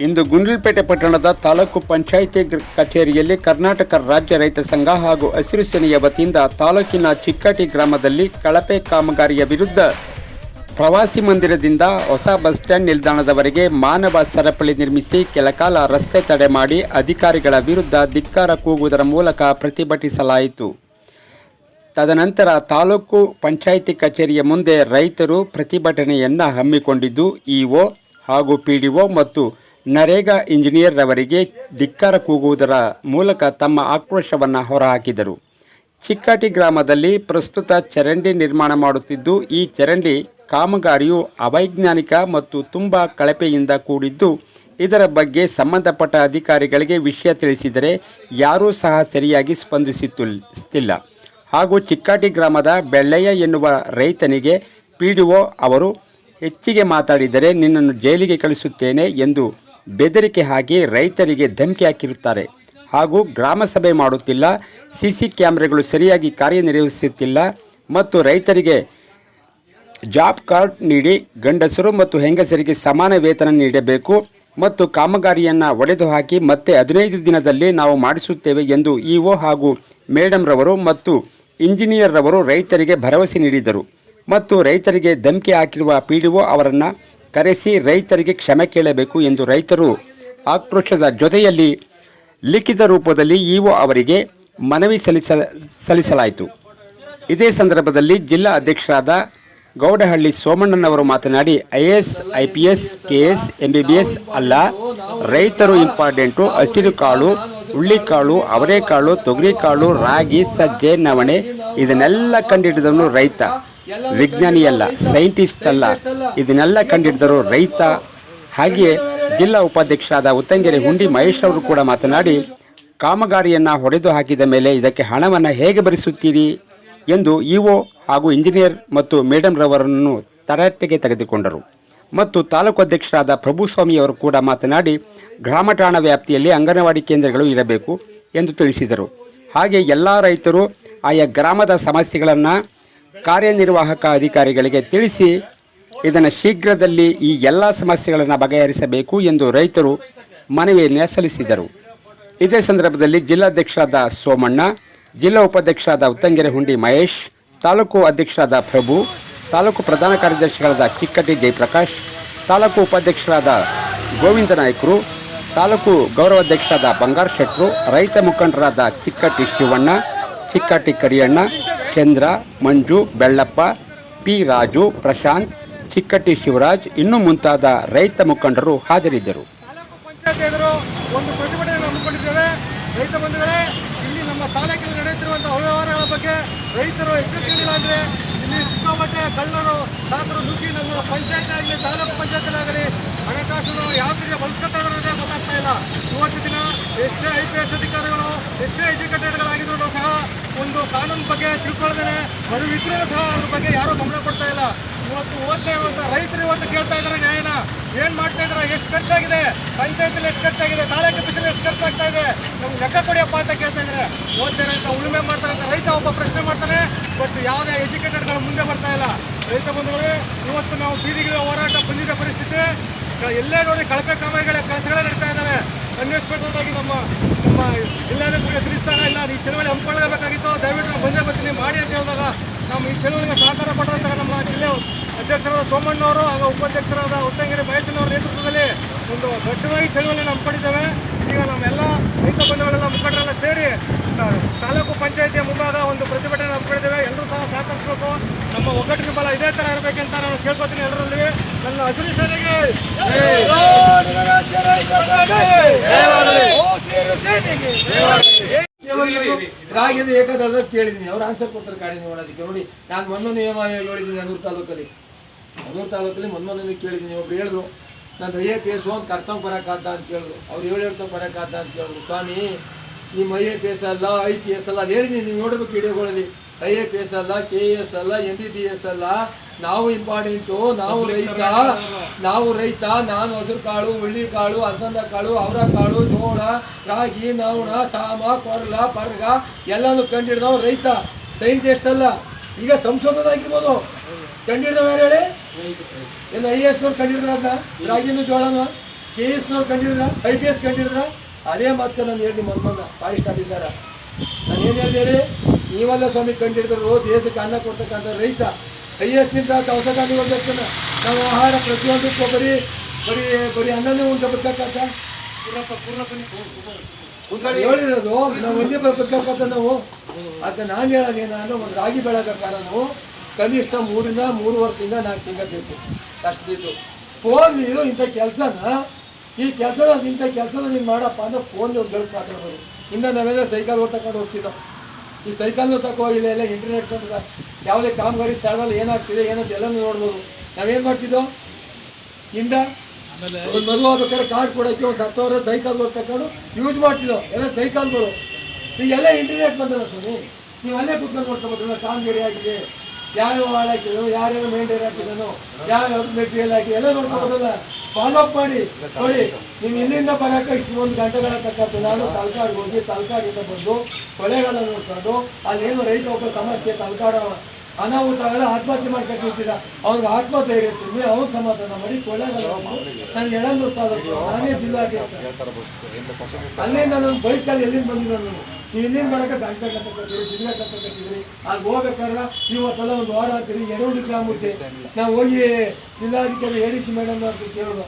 ಇಂದು ಗುಂಡ್ಲುಪೇಟೆ ಪಟ್ಟಣದ ತಾಲೂಕು ಪಂಚಾಯಿತಿ ಕಚೇರಿಯಲ್ಲಿ ಕರ್ನಾಟಕ ರಾಜ್ಯ ರೈತ ಸಂಘ ಹಾಗೂ ಹಸಿರು ಸೇನೆಯ ವತಿಯಿಂದ ತಾಲೂಕಿನ ಚಿಕ್ಕಟಿ ಗ್ರಾಮದಲ್ಲಿ ಕಳಪೆ ಕಾಮಗಾರಿಯ ವಿರುದ್ಧ ಪ್ರವಾಸಿ ಮಂದಿರದಿಂದ ಹೊಸ ಬಸ್ ಸ್ಟ್ಯಾಂಡ್ ನಿಲ್ದಾಣದವರೆಗೆ ಮಾನವ ಸರಪಳಿ ನಿರ್ಮಿಸಿ ಕೆಲಕಾಲ ರಸ್ತೆ ತಡೆ ಮಾಡಿ ಅಧಿಕಾರಿಗಳ ವಿರುದ್ಧ ಧಿಕ್ಕಾರ ಕೂಗುವುದರ ಮೂಲಕ ಪ್ರತಿಭಟಿಸಲಾಯಿತು. ತದನಂತರ ತಾಲೂಕು ಪಂಚಾಯಿತಿ ಕಚೇರಿಯ ಮುಂದೆ ರೈತರು ಪ್ರತಿಭಟನೆಯನ್ನು ಹಮ್ಮಿಕೊಂಡಿದ್ದು ಇಒ ಹಾಗೂ ಪಿಡಿಒ ಮತ್ತು ನರೇಗಾ ಇಂಜಿನಿಯರ್ ರವರಿಗೆ ಧಿಕ್ಕಾರ ಕೂಗುವುದರ ಮೂಲಕ ತಮ್ಮ ಆಕ್ರೋಶವನ್ನು ಹೊರಹಾಕಿದರು. ಚಿಕ್ಕಾಟಿ ಗ್ರಾಮದಲ್ಲಿ ಪ್ರಸ್ತುತ ಚರಂಡಿ ನಿರ್ಮಾಣ ಮಾಡುತ್ತಿದ್ದು, ಈ ಚರಂಡಿ ಕಾಮಗಾರಿಯು ಅವೈಜ್ಞಾನಿಕ ಮತ್ತು ತುಂಬ ಕಳಪೆಯಿಂದ ಕೂಡಿದ್ದು, ಇದರ ಬಗ್ಗೆ ಸಂಬಂಧಪಟ್ಟ ಅಧಿಕಾರಿಗಳಿಗೆ ವಿಷಯ ತಿಳಿಸಿದರೆ ಯಾರೂ ಸಹ ಸರಿಯಾಗಿ ಸ್ಪಂದಿಸುತ್ತಿಲ್ಲ. ಹಾಗೂ ಚಿಕ್ಕಾಟಿ ಗ್ರಾಮದ ಬೆಳ್ಳಯ್ಯ ಎನ್ನುವ ರೈತನಿಗೆ ಪಿ ಅವರು, ಹೆಚ್ಚಿಗೆ ಮಾತಾಡಿದರೆ ನಿನ್ನನ್ನು ಜೈಲಿಗೆ ಕಳಿಸುತ್ತೇನೆ ಎಂದು ಬೆದರಿಕೆ ಹಾಕಿ ರೈತರಿಗೆ ಧಮಕಿ ಹಾಕಿರುತ್ತಾರೆ. ಹಾಗೂ ಗ್ರಾಮ ಸಭೆ ಮಾಡುತ್ತಿಲ್ಲ. ಸಿಸಿ ಕ್ಯಾಮ್ರಾಗಳು ಸರಿಯಾಗಿ ಕಾರ್ಯನಿರ್ವಹಿಸುತ್ತಿಲ್ಲ. ಮತ್ತು ರೈತರಿಗೆ ಜಾಬ್ ಕಾರ್ಡ್ ನೀಡಿ ಗಂಡಸರು ಮತ್ತು ಹೆಂಗಸರಿಗೆ ಸಮಾನ ವೇತನ ನೀಡಬೇಕು. ಮತ್ತು ಕಾಮಗಾರಿಯನ್ನು ಒಡೆದು ಹಾಕಿ ಮತ್ತೆ ಹದಿನೈದು ದಿನದಲ್ಲಿ ನಾವು ಮಾಡಿಸುತ್ತೇವೆ ಎಂದು ಇಒ ಹಾಗೂ ಮೇಡಮ್ರವರು ಮತ್ತು ಇಂಜಿನಿಯರ್ ರವರು ರೈತರಿಗೆ ಭರವಸೆ ನೀಡಿದರು. ಮತ್ತು ರೈತರಿಗೆ ಧಮಕಿ ಹಾಕಿರುವ ಪಿ ಅವರನ್ನು ಕರೆಸಿ ರೈತರಿಗೆ ಕ್ಷಮೆ ಕೇಳಬೇಕು ಎಂದು ರೈತರು ಆಕ್ರೋಶದ ಜೊತೆಯಲ್ಲಿ ಲಿಖಿತ ರೂಪದಲ್ಲಿ ಇಒ ಅವರಿಗೆ ಮನವಿ ಸಲ್ಲಿಸ, ಸಲ್ಲಿಸಲಾಯಿತು. ಇದೇ ಸಂದರ್ಭದಲ್ಲಿ ಜಿಲ್ಲಾ ಅಧ್ಯಕ್ಷರಾದ ಗೌಡಹಳ್ಳಿ ಸೋಮಣ್ಣನವರು ಮಾತನಾಡಿ, I S, I P S, K S, M B B S ಅಲ್ಲ, ರೈತರು ಇಂಪಾರ್ಟೆಂಟು, ಹಸಿರು ಕಾಳು ಹುಳ್ಳಿಕಾಳು ಅವರೆಕಾಳು ತೊಗರಿಕಾಳು ರಾಗಿ, ಸಜ್ಜೆ, ನವಣೆ ಇದನ್ನೆಲ್ಲ ಕಂಡಿಡಿದವನು ರೈತ. ವಿಜ್ಞಾನಿ ಅಲ್ಲ ಸೈಂಟಿಸ್ಟ್ ಅಲ್ಲ. ಇದನ್ನೆಲ್ಲ ಕಂಡಿಡಿದರು ರೈತ, ಹಾಗೆಯೇ ಜಿಲ್ಲಾ ಉಪಾಧ್ಯಕ್ಷರಾದ ಉತ್ತಂಗೆರೆ ಹುಂಡಿ ಮಹೇಶ್ ಅವರು ಕೂಡ ಮಾತನಾಡಿ, ಕಾಮಗಾರಿಯನ್ನು ಹೊಡೆದು ಹಾಕಿದ ಮೇಲೆ ಇದಕ್ಕೆ ಹಣವನ್ನು ಹೇಗೆ ಭರಿಸುತ್ತೀರಿ ಎಂದು ಇಒ ಹಾಗೂ ಇಂಜಿನಿಯರ್ ಮತ್ತು ಮೇಡಮ್ ರವರನ್ನು ತರಾಟೆಗೆ ತೆಗೆದುಕೊಂಡರು. ಮತ್ತು ತಾಲೂಕು ಅಧ್ಯಕ್ಷರಾದ ಪ್ರಭುಸ್ವಾಮಿಯವರು ಕೂಡ ಮಾತನಾಡಿ, ಗ್ರಾಮ ಠಾಣಾ ವ್ಯಾಪ್ತಿಯಲ್ಲಿ ಅಂಗನವಾಡಿ ಕೇಂದ್ರಗಳು ಇರಬೇಕು ಎಂದು ತಿಳಿಸಿದರು. ಹಾಗೆ ಎಲ್ಲ ರೈತರು ಆಯಾ ಗ್ರಾಮದ ಸಮಸ್ಯೆಗಳನ್ನು ಕಾರ್ಯನಿರ್ವಾಹಕ ಅಧಿಕಾರಿಗಳಿಗೆ ತಿಳಿಸಿ ಇದನ್ನು ಶೀಘ್ರದಲ್ಲಿ ಈ ಎಲ್ಲ ಸಮಸ್ಯೆಗಳನ್ನು ಬಗೆಹರಿಸಬೇಕು ಎಂದು ರೈತರು ಮನವಿಯನ್ನು ಸಲ್ಲಿಸಿದರು. ಇದೇ ಸಂದರ್ಭದಲ್ಲಿ ಜಿಲ್ಲಾಧ್ಯಕ್ಷರಾದ ಸೋಮಣ್ಣ, ಜಿಲ್ಲಾ ಉಪಾಧ್ಯಕ್ಷರಾದ ಉತ್ತಂಗೆರೆ ಹುಂಡಿ ಮಹೇಶ್, ತಾಲೂಕು ಅಧ್ಯಕ್ಷರಾದ ಪ್ರಭು, ತಾಲೂಕು ಪ್ರಧಾನ ಕಾರ್ಯದರ್ಶಿಗಳಾದ ಚಿಕ್ಕಟ್ಟಿ ಜಯಪ್ರಕಾಶ್, ತಾಲೂಕು ಉಪಾಧ್ಯಕ್ಷರಾದ ಗೋವಿಂದ ನಾಯ್ಕರು, ತಾಲೂಕು ಗೌರವಾಧ್ಯಕ್ಷರಾದ ಬಂಗಾರ ಶೆಟ್ರು, ರೈತ ಮುಖಂಡರಾದ ಚಿಕ್ಕಟ್ಟಿ ಶಿವಣ್ಣ ಚಿಕ್ಕಟ್ಟಿ ಕರಿಯಣ್ಣ ಚಂದ್ರ ಮಂಜು, ಬೆಳ್ಳಪ್ಪ, ಪಿ. ರಾಜು, ಪ್ರಶಾಂತ್, ಚಿಕ್ಕಟ್ಟಿ ಶಿವರಾಜ್, ಇನ್ನೂ ಮುಂತಾದ ರೈತ ಮುಖಂಡರು ಹಾಜರಿದ್ದರು. ಒಂದು ಪ್ರತಿಭಟನೆ ಹಮ್ಮಿಕೊಂಡಿದ್ದೇವೆ. ರೈತ ಬಂಧುಗಳೇ, ಇಲ್ಲಿ ನಮ್ಮ ತಾಲೂಕಿನಲ್ಲಿ ನಡೆಯುತ್ತಿರುವಂತಹ ಅವ್ಯವಹಾರಗಳ ಬಗ್ಗೆ ರೈತರು ಎಚ್ಚರಿಕೆಗಳಿಲ್ಲ ಅಂದ್ರೆ ಇಲ್ಲಿ ಸಿಕ್ಕಾಪಟ್ಟೆ ಕಳ್ಳರು ದಾತರು ನುಗ್ಗಿ ನಮ್ಮ ಪಂಚಾಯತ್ ಆಗಲಿ, ತಾಲೂಕು ಪಂಚಾಯತ್ ಆಗಲಿ ಹಣಕಾಸನ್ನು ಯಾವ ರೀತಿ ಬಳಸ್ಕೊತಾ ಇವತ್ತು ದಿನ ಎಷ್ಟೇ ಐ ಪಿ ಎಸ್ ಅಧಿಕಾರಿಗಳು, ಎಷ್ಟೇ ಎಜುಕೇಟೆಡ್ಗಳಾಗಿದ್ರು ಸಹ ಒಂದು ಕಾನೂನು ಬಗ್ಗೆ ತಿಳ್ಕೊಳ್ದೇನೆ ಮರುವಿದ್ರೂ ಸಹ ಅದ್ರ ಬಗ್ಗೆ ಯಾರೂ ಗಮನ ಕೊಡ್ತಾ ಇಲ್ಲ. ಇವತ್ತು ಓದ್ತಾ ಇರುವಂತ ರೈತರು ಇವತ್ತು ಕೇಳ್ತಾ ಇದ್ದಾರೆ ನ್ಯಾಯನ. ಏನು ಮಾಡ್ತಾ ಇದ್ದಾರೆ? ಎಷ್ಟು ಖರ್ಚಾಗಿದೆ? ಪಂಚಾಯತಿಲಿ ಎಷ್ಟು ಖರ್ಚಾಗಿದೆ? ತಾಲೂಕು ಆಫೀಸಲ್ಲಿ ಎಷ್ಟು ಖರ್ಚಾಗ್ತಾ ಇದೆ? ನಮ್ಗೆ ಲೆಕ್ಕ ಕೊಡಿಯಪ್ಪ ಅಂತ ಕೇಳ್ತಾ ಇದ್ದಾರೆ. ಓದ್ತೇನೆ ಅಂತ ಉಳುಮೆ ಮಾಡ್ತಾರೆ ಅಂತ ರೈತ ಒಬ್ಬ ಪ್ರಶ್ನೆ ಮಾಡ್ತಾನೆ. ಬಟ್ ಯಾವುದೇ ಎಜುಕೇಟೆಡ್ಗಳು ಮುಂದೆ ಬರ್ತಾ ಇಲ್ಲ. ರೈತ ಬಂಧುಗಳು, ಇವತ್ತು ನಾವು ಬೀದಿಗಳ ಹೋರಾಟ ಬಂದಿದ್ದ ಪರಿಸ್ಥಿತಿ. ಎಲ್ಲೇ ನೋಡಿ ಕಳಪೆ ಕಾಮಗಾರಿಗಳ ಕೆಲಸಗಳೇ ನಡೀತಾ ಇದ್ದಾವೆ. ಅನ್ನಿಸ್ಬೇಕಾಗಿ ನಮ್ಮ ನಮ್ಮ ಎಲ್ಲರೂ ತಿಳಿಸ್ತಾರ. ಇಲ್ಲ, ಈ ಚಳವಳಿ ಹಮ್ಮಿಕೊಳ್ಳಬೇಕಾಗಿತ್ತು. ದಯವಿಟ್ಟು ನಾವು ಬಂದೇ ಬರ್ತೀನಿ. ಮಾಡಿ ಅಂತ ಹೇಳಿದಾಗ ನಮ್ಮ ಈ ಚಳವಳಿಗೆ ಸಹಕಾರ ಕೊಟ್ಟಂತಹ ನಮ್ಮ ಜಿಲ್ಲೆ ಅಧ್ಯಕ್ಷರಾದ ಸೋಮಣ್ಣವರು ಹಾಗೂ ಉಪಾಧ್ಯಕ್ಷರಾದ ಉತ್ತಂಗಿರಿ ಬಯಸಿನವರ ನೇತೃತ್ವದಲ್ಲಿ ಒಂದು ದೊಡ್ಡದಾಗಿ ಚಳವಳಿಯನ್ನು ಹಮ್ಮಿಕೊಂಡಿದ್ದೇವೆ. ಈಗ ನಮ್ಮೆಲ್ಲ ರೈತ ಬಂಧುಗಳೆಲ್ಲ ಮುಖಂಡರೆಲ್ಲ ಸೇರಿ ತಾಲೂಕು ಪಂಚಾಯಿತಿಯ ಮುಂಭಾಗ ಒಂದು ಪ್ರತಿಭಟನೆ ಹಮ್ಮಿಕೊಂಡಿದ್ದೇವೆ ಎಲ್ಲರೂ ಸಹ ಸಹಕರಿಸಬೇಕು ನಮ್ಮ ಒಗ್ಗಟ್ಟಿನ ಬಲ ಇದೇ ಥರ ಇರಬೇಕಂತ ನಾನು ಕೇಳ್ಕೊತೀನಿ ಎಲ್ಲರಲ್ಲಿ. ನನ್ನ ಹಸಿರು ಸೇನೆಗೆ ರಾಗಿದ ಏಕದಳ ಕೇಳಿದ್ದೀನಿ. ಅವ್ರು ಆನ್ಸರ್ ಕೊಡ್ತಾರೆ ನೋಡೋದಕ್ಕೆ ನೋಡಿ, ನಾನು ಮೊನ್ನೆ ನಿಯಮ ಹೇಳಿದ್ದೀನಿ ಅನೂರು ತಾಲೂಕಲ್ಲಿ. ಅನೂರು ತಾಲೂಕಲ್ಲಿ ಮೊನ್ನೆ ಕೇಳಿದ್ದೀನಿ. ಒಬ್ರು ಹೇಳಿದ್ರು ನಾನು ಐ ಎ ಪಿ ಎಸ್ ಒಂದು ಕರ್ತವ್ಯ ಬರೋಕ್ಕಾದ ಅಂತ ಕೇಳಿದ್ರು ಅವ್ರು ಏಳು ಹೇಳ್ತವ್ ಬರೋಕ್ಕಾದ ಅಂತ ಕೇಳಿದ್ರು ಸ್ವಾಮಿ, ನಿಮ್ಮ ಐ ಎ ಪಿ ಎಸ್ ಅಲ್ಲ ಐ ಪಿ ಎಸ್ ಅಲ್ಲ ಅದು ಹೇಳಿದ್ದೀನಿ. ನೀವು ನೋಡಬೇಕು ವಿಡಿಯೋಗಳಲ್ಲಿ ಐ ಎ ಪಿ ಎಸ್ ಅಲ್ಲ ಕೆ ಎ ಎಸ್ ಅಲ್ಲ ಎಂ ಬಿ ಬಿ ಎಸ್ ಅಲ್ಲ ನಾವು ಇಂಪಾರ್ಟೆಂಟು ನಾವು ರೈತ ನಾವು ರೈತ ನಾನು ಹಸಿರು ಕಾಳು ಹುಳ್ಳಿ ಕಾಳು ಅಲಸಂದ ಕಾಳು ಅವರ ಕಾಳು ಜೋಳ ರಾಗಿ ನವಣ ಸಾಮ ಕೊರಲ ಪರ್ಗ ಎಲ್ಲಾನು ಕಂಡಿಡ್ದವ್ ರೈತ. ಸೈಂಟಿಸ್ಟ್ ಅಲ್ಲ? ಈಗ ಸಂಶೋಧನೆ ಆಗಿರ್ಬೋದು. ಕಂಡಿಡ್ದವ ಯಾರು ಹೇಳಿ? ಏನು ಐ ಎ ಎಸ್ನವ್ರು ಕಂಡಿಡ್ದ್ರ ಅದನ್ನ ರಾಗಿನೂ ಜೋಳನ? ಕೆ ಎಸ್ನವ್ರು ಕಂಡಿಡ್ರ ಐ ಪಿ ಎಸ್ ಕಂಡಿಡ್ರ ಅದೇ ಮತ್ತೆ ನಾನು ಹೇಳಿ ಮೊನ್ನೆ ಫಾರೆಸ್ಟ್ ಆಫೀಸರ. ನಾನು ಏನು ಹೇಳಿದೆ ಹೇಳಿ? ನೀವಲ್ಲ ಸ್ವಾಮಿ ಕಂಡಿಡಿದ್ರು ದೇಶಕ್ಕೆ ಅನ್ನ ಕೊಡ್ತಕ್ಕಂಥ ರೈತ. ಐ ಎಸ್ಗಿಂತ ದವಸ ಧಾನ್ಯ ಒಂದಿರ್ತಾನೆ ನಾವು ಆಹಾರ ಪ್ರತಿಯೊಂದಕ್ಕೂ ಬರೀ ಬರೀ ಬರೀ ಅನ್ನನೇ ಉಂಟ ಬರ್ತಕ್ಕಂಥ ಹೇಳಿರೋದು ನಾವು ಒಂದೇ ಬರ್ತಕ್ಕಂಥ ನಾವು. ಅದ ನಾನು ಹೇಳೋದು ನಾನು ಒಂದು ರಾಗಿ ಬೆಳೆದ ನಾವು ಕನಿಷ್ಠ ಮೂರಿಂದ ಮೂರುವರೆ ತಿಂಗಳ ನಾಲ್ಕು ತಿಂಗಳು ಬೇಕು. ಅಷ್ಟು ಬೇಕು. ಫೋನ್ ನೀನು ಇಂಥ ಕೆಲಸನ ಈ ಕೆಲಸ ಇಂಥ ಕೆಲಸನ ನೀನು ಮಾಡಪ್ಪ ಅಂದ್ರೆ ಫೋನ್ ಬೆಳಕು ಮಾತಾಡ್ಬೋದು. ಇನ್ನ ನಾವೆಲ್ಲ ಸೈಕಲ್ ಓಡ್ತಕೊಂಡು ಹೋಗ್ತಿದ್ದೋ. ಈ ಸೈಕಲ್ನು ತಕೋ ಇಲ್ಲ ಎಲ್ಲ ಇಂಟರ್ನೆಟ್ ಯಾವುದೇ ಕಾಮಗಾರಿ ಸ್ಥಳದಲ್ಲಿ ಏನಾಗ್ತಿದೆ ಏನಂತ ಎಲ್ಲನೂ ನೋಡ್ಬೋದು. ನಾವೇನು ಮಾಡ್ತಿದ್ದೋ? ಇಂದ ಒಂದು ಮದುವೆ ಆಗ್ಬೇಕಾದ್ರೆ ಕಾರ್ಡ್ ಕೊಡೋಕ್ಕೆ ಒಂದು ಹತ್ತವರ ಸೈಕಲ್ ತಕೊಂಡು ಯೂಸ್ ಮಾಡ್ತಿದ್ದೋ? ಎಲ್ಲ ಸೈಕಲ್ಗಳು. ಈಗೆಲ್ಲ ಇಂಟರ್ನೆಟ್ ಬಂದಲ್ಲ ಸ್ವಾಮಿ ನೀವು ಅಲ್ಲೇ ಕುತ್ಕೊಂಡು ನೋಡ್ಕೊಬೋದಲ್ಲ ಕಾಮಗಾರಿ ಆಗಿದೆ. ಯಾವ್ಯಾವ ಹಾಳಾಕಿದ್ರು ಯಾರ್ಯಾವ ಮೇಂಟೈನ್ ಹಾಕಿದನು ಯಾವ್ಯಾವ ಮೆಟೀರಿಯಲ್ ಹಾಕಿ ಎಲ್ಲ ನೋಡ್ಕೊಬೋದಲ್ಲ ಫಾಲೋ ಅಪ್ ಮಾಡಿ. ನೋಡಿ ನೀವು ಇಲ್ಲಿಂದ ಬರೋಕೆ ಇಷ್ಟು ಒಂದು ಗಂಟೆಗಳ ತಕ್ಕಂತ ನಾನು ತಲಕಾಡ್ ಹೋಗಿ ತಲಕಾಡಿಂದ ಬಂದು ಕೊಲೆಗಳ ನೋಡ್ಕೊಂಡು ಅಲ್ಲೇನು ರೈತ ಒಬ್ಬ ಸಮಸ್ಯೆ ತಲಕಾಡ ಅನಾಹುತ ಎಲ್ಲ ಆತ್ಮಹತ್ಯೆ ಮಾಡ್ಕೊಂಡು ಅವ್ರಿಗೆ ಆತ್ಮಧೈರ್ಯ ತುಂಬಿ ಅವ್ನು ಸಮಾಧಾನ ಮಾಡಿ ಕೊಲೆಗಳ ನನಗೆ ಎಳಂದೂರು ತಾಲೂಕು ನಾನೇ ಜಿಲ್ಲಾಧ್ಯಕ್ಷ. ಅಲ್ಲಿಂದ ನಾನು ಬೈಕಲ್ಲಿ ಎಲ್ಲಿಂದ ಬಂದಿರೋ ನಾನು? ನೀವು ಇನ್ನೇನು ಗಂಟೆ ಕಟ್ಟಿದ್ರಿ ಜಿಲ್ಲೆ ಕಟ್ಟಿದ್ರಿ ಅಲ್ಲಿ ಹೋಗ್ಬೇಕಾದ್ರೆ ಇವತ್ತೆಲ್ಲ ಒಂದು ವಾರ ಹಾಕ್ತೀರಿ ಎರಡು ಗ್ರಾಮ ನಾವು ಹೋಗಿ ಜಿಲ್ಲಾಧಿಕಾರಿ ಎ ಡಿ ಸಿ ಮೇಡಮ್ ಅಂತ ಕೇಳೋದು.